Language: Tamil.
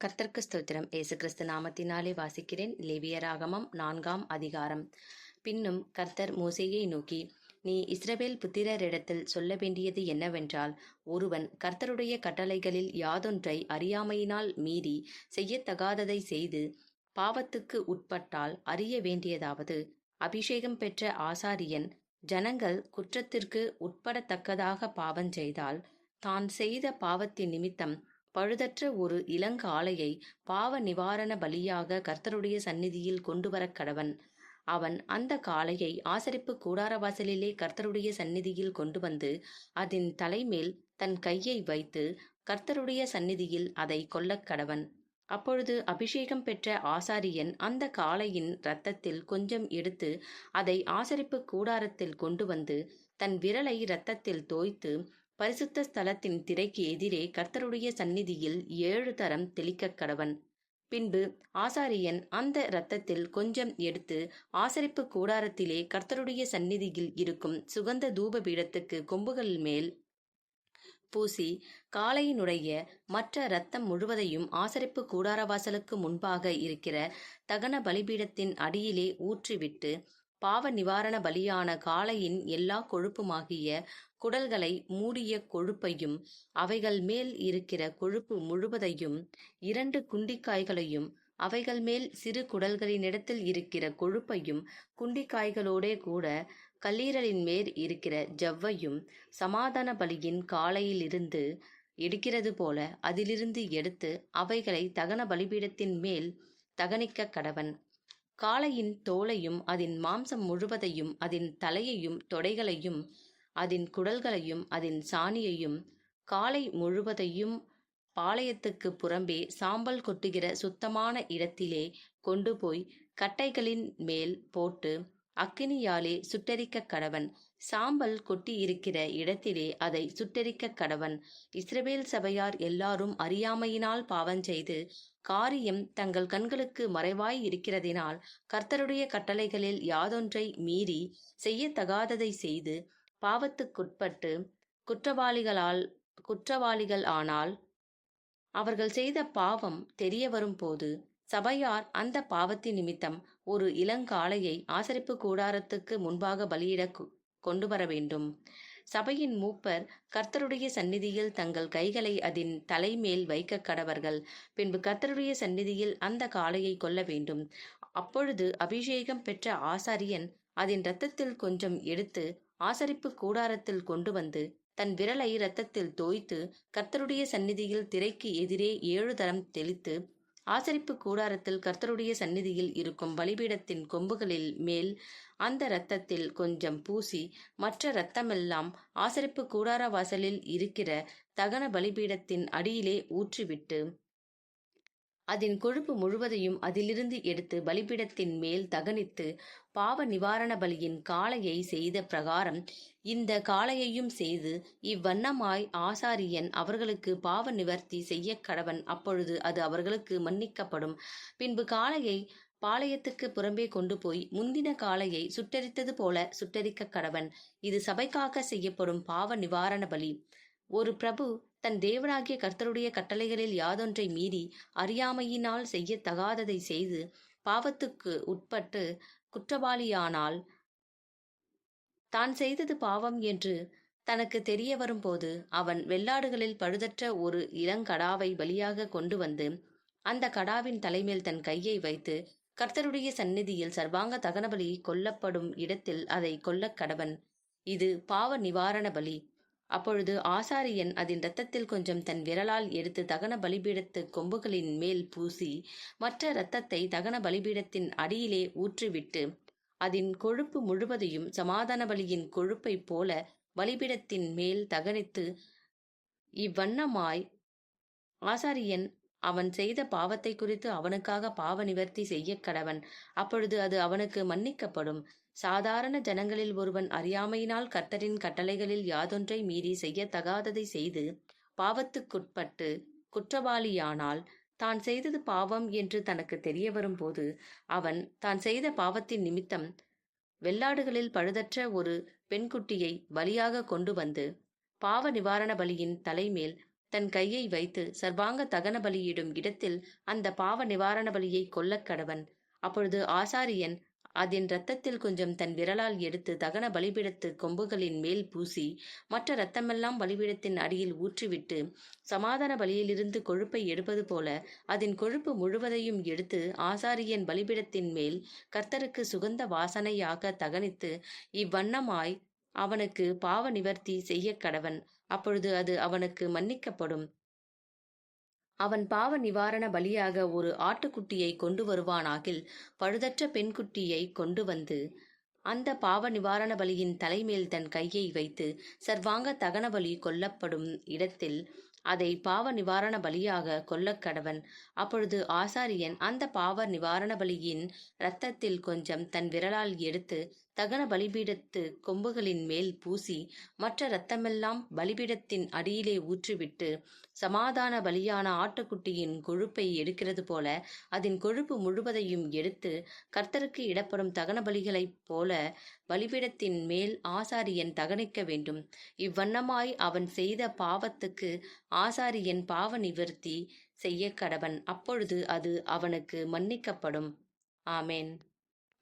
கர்த்தர்க்கு ஸ்தோத்திரம். இயேசு கிறிஸ்து நாமத்தினாலே வாசிக்கிறேன். லேவியராகமம் நான்காம் அதிகாரம். பின்னும் கர்த்தர் மோசையை நோக்கி நீ இஸ்ரவேல் புத்திரரிடத்தில் சொல்ல வேண்டியது என்னவென்றால் ஒருவன் கர்த்தருடைய கட்டளைகளில் யாதொன்றை அறியாமையினால் மீறி செய்யத்தகாததை செய்து பாவத்துக்கு உட்பட்டால் அறிய வேண்டியதாவது அபிஷேகம் பெற்ற ஆசாரியன் ஜனங்கள் குற்றத்திற்கு உட்படத்தக்கதாக பாவம் செய்தால் தான் செய்த பாவத்தின் நிமித்தம் பழுதற்ற ஒரு இளங்காளையை பாவ நிவாரண பலியாக கர்த்தருடைய சந்நிதியில் கொண்டு வரக் கடவன். அவன் அந்த காளையை ஆசரிப்பு கூடாரவாசலிலே கர்த்தருடைய சந்நிதியில் கொண்டு வந்து அதன் தலைமேல் தன் கையை வைத்து கர்த்தருடைய சந்நிதியில் அதை கொல்லக் கடவன். அப்பொழுது அபிஷேகம் பெற்ற ஆசாரியன் அந்த காளையின் இரத்தத்தில் கொஞ்சம் எடுத்து அதை ஆசரிப்பு கூடாரத்தில் கொண்டு வந்து தன் விரலை இரத்தத்தில் தோய்த்து பரிசுத்த ஸ்தலத்தின் திரைக்கு எதிரே கர்த்தருடைய சந்நிதியில் ஏழு தரம் தெளிக்கக் கடவன். பின்பு ஆசாரியன் அந்த இரத்தத்தில் கொஞ்சம் எடுத்து ஆசரிப்பு கூடாரத்திலே கர்த்தருடைய சந்நிதியில் இருக்கும் சுகந்த தூப பீடத்துக்கு கொம்புகள் மேல் பூசி காளையினுடைய மற்ற இரத்தம் முழுவதையும் ஆசரிப்பு கூடாரவாசலுக்கு முன்பாக இருக்கிற தகன பலிபீடத்தின் அடியிலே ஊற்றிவிட்டு பாவ நிவாரண பலியான காளையின் எல்லா கொழுப்புமாகிய குடல்களை மூடிய கொழுப்பையும் அவைகள் மேல் இருக்கிற கொழுப்பு முழுவதையும் இரண்டு குண்டிக்காய்களையும் அவைகள் மேல் சிறு குடல்களினிடத்தில் இருக்கிற கொழுப்பையும் குண்டிக்காய்களோடே கூட கல்லீரலின் மேல் இருக்கிற ஜவ்வையும் சமாதான பலியின் காலையிலிருந்து எடுக்கிறது போல அதிலிருந்து எடுத்து அவைகளை தகன பலிபீடத்தின் மேல் தகனிக்க கடவன். காளையின் தோலையும் அதன் மாம்சம் முழுவதையும் அதன் தலையையும் தொடைகளையும் அதன் குடல்களையும் அதன் சாணியையும் காளை முழுவதையும் பாளையத்துக்கு புறம்பே சாம்பல் கொட்டுகிற சுத்தமான இடத்திலே கொண்டு போய் கட்டைகளின் மேல் போட்டு அக்கினியாலே சுட்டரிக்க கடவன். சாம்பல் கொட்டி இருக்கிற இடத்திலே அதை சுட்டரிக்க கடவன். இஸ்ரவேல் சபையார் எல்லாரும் அறியாமையினால் பாவஞ்செய்து காரியம் தங்கள் கண்களுக்கு மறைவாய் இருக்கிறதினால் கர்த்தருடைய கட்டளைகளில் யாதொன்றை மீறி செய்யத்தகாததை செய்து பாவத்துக்குட்பட்டு குற்றவாளிகளால் குற்றவாளிகள் ஆனால் அவர்கள் செய்த பாவம் தெரிய வரும்போது சபையார் அந்த பாவத்தின் நிமித்தம் ஒரு இளங்காளையை ஆசரிப்பு கூடாரத்துக்கு முன்பாக பலியிட கொண்டு வர வேண்டும் சபையின் மூப்பர் கர்த்தருடைய சந்நிதியில் தங்கள் கைகளை அதன் தலைமேல் வைக்க கடவர்கள். பின்பு கர்த்தருடைய சந்நிதியில் அந்த காளையை கொல்ல வேண்டும். அப்பொழுது அபிஷேகம் பெற்ற ஆசாரியன் அதன் இரத்தத்தில் கொஞ்சம் எடுத்து ஆசரிப்பு கூடாரத்தில் கொண்டு வந்து தன் விரலை இரத்தத்தில் தோய்த்து கர்த்தருடைய சந்நிதியில் திரைக்கு எதிரே ஏழு தரம் தெளித்து ஆசரிப்பு கூடாரத்தில் கர்த்தருடைய சந்நிதியில் இருக்கும் பலிபீடத்தின் கொம்புகளில் மேல் அந்த இரத்தத்தில் கொஞ்சம் பூசி மற்ற இரத்தமெல்லாம் ஆசரிப்பு கூடார வாசலில் இருக்கிற தகன பலிபீடத்தின் அடியிலே ஊற்றிவிட்டு அதன் கொழுப்பு முழுவதையும் அதிலிருந்து எடுத்து பலிபீடத்தின் மேல் தகனித்து பாவ நிவாரண பலியின் காளையை செய்த பிரகாரம் இந்த காளையையும் செய்து இவ்வண்ணமாய் ஆசாரியன் அவர்களுக்கு பாவ நிவர்த்தி செய்ய கடவன். அப்பொழுது அது அவர்களுக்கு மன்னிக்கப்படும். பின்பு காளையை பாளையத்துக்கு புறம்பே கொண்டு போய் முந்தின காளையை சுட்டரித்தது போல சுட்டரிக்க கடவன். இது சபைக்காக செய்யப்படும் பாவ நிவாரண பலி. ஒரு பிரபு தன் தேவனாகிய கர்த்தருடைய கட்டளைகளில் யாதொன்றை மீறி அறியாமையினால் செய்யத்தகாததை செய்து பாவத்துக்கு உட்பட்டு குற்றவாளியானால் தான் செய்தது பாவம் என்று தனக்கு தெரிய வரும்போது அவன் வெள்ளாடுகளில் பழுதற்ற ஒரு இளங்கடாவை பலியாக கொண்டு வந்து அந்த கடாவின் தலைமேல் தன் கையை வைத்து கர்த்தருடைய சந்நிதியில் சர்வாங்க தகனபலி கொல்லப்படும் இடத்தில் அதை கொல்லக் கடவன். இது பாவ நிவாரண பலி. அப்பொழுது ஆசாரியன் அதன் இரத்தத்தில் கொஞ்சம் தன் விரலால் எடுத்து தகன பலிபீடத்து கொம்புகளின் மேல் பூசி மற்ற இரத்தத்தை தகன பலிபீடத்தின் அடியிலே ஊற்றிவிட்டு அதன் கொழுப்பு முழுவதையும் சமாதான பலியின் கொழுப்பைப் போல பலிபீடத்தின் மேல் தகனித்து இவ்வண்ணமாய் ஆசாரியன் அவன் செய்த பாவத்தை குறித்து அவனுக்காக பாவ நிவர்த்தி செய்ய கடவன். அப்பொழுது அது அவனுக்கு மன்னிக்கப்படும். சாதாரண ஜனங்களில் ஒருவன் அறியாமையினால் கர்த்தரின் கட்டளைகளில் யாதொன்றை மீறி செய்யத்தகாததை செய்து பாவத்துக்குட்பட்டு குற்றவாளியானால் தான் செய்தது பாவம் என்று தனக்கு தெரிய வரும்போது அவன் தான் செய்த பாவத்தின் நிமித்தம் வெள்ளாடுகளில் பழுதற்ற ஒரு பெண்குட்டியை பலியாக கொண்டு வந்து பாவ நிவாரண பலியின் தலைமேல் தன் கையை வைத்து சர்வாங்க தகன பலியிடும் இடத்தில் அந்த பாவ நிவாரண பலியை கொல்லக் கடவன். அப்பொழுது ஆசாரியன் அதன் இரத்தத்தில் கொஞ்சம் தன் விரலால் எடுத்து தகன பலிபீடத்து கொம்புகளின் மேல் பூசி மற்ற இரத்தமெல்லாம் பலிபீடத்தின் அடியில் ஊற்றிவிட்டு சமாதான பலியிலிருந்து கொழுப்பை எடுப்பது போல அதன் கொழுப்பு முழுவதையும் எடுத்து ஆசாரியன் பலிபீடத்தின் மேல் கர்த்தருக்கு சுகந்த வாசனையாக தகனித்து இவ்வண்ணமாய் அவனுக்கு பாவ நிவர்த்தி செய்யக் கடவன். அப்பொழுது அது அவனுக்கு மன்னிக்கப்படும். அவன் பாவ நிவாரண பலியாக ஒரு ஆட்டுக்குட்டியை கொண்டு வருவானாகில் பழுதற்ற பெண்குட்டியை கொண்டு வந்து அந்த பாவ நிவாரண பலியின் தலைமேல் தன் கையை வைத்து சர்வாங்க தகன பலி கொல்லப்படும் இடத்தில் அதை பாவ நிவாரண பலியாக கொல்லக்கடவன் அப்பொழுது ஆசாரியன் அந்த பாவ நிவாரண பலியின் இரத்தத்தில் கொஞ்சம் தன் விரலால் எடுத்து தகன பலிபீடத்து கொம்புகளின் மேல் பூசி மற்ற இரத்தமெல்லாம் பலிபீடத்தின் அடியிலே ஊற்றிவிட்டு சமாதான பலியான ஆட்டுக்குட்டியின் கொழுப்பை எடுக்கிறது போல அதன் கொழுப்பு முழுவதையும் எடுத்து கர்த்தருக்கு இடப்படும் தகன பலிகளைப் போல பலிபீடத்தின் மேல் ஆசாரியன் தகனிக்க வேண்டும். இவ்வண்ணமாய் அவன் செய்த பாவத்துக்கு ஆசாரியன் பாவ நிவர்த்தி செய்ய கடவன். அப்பொழுது அது அவனுக்கு மன்னிக்கப்படும். ஆமேன்.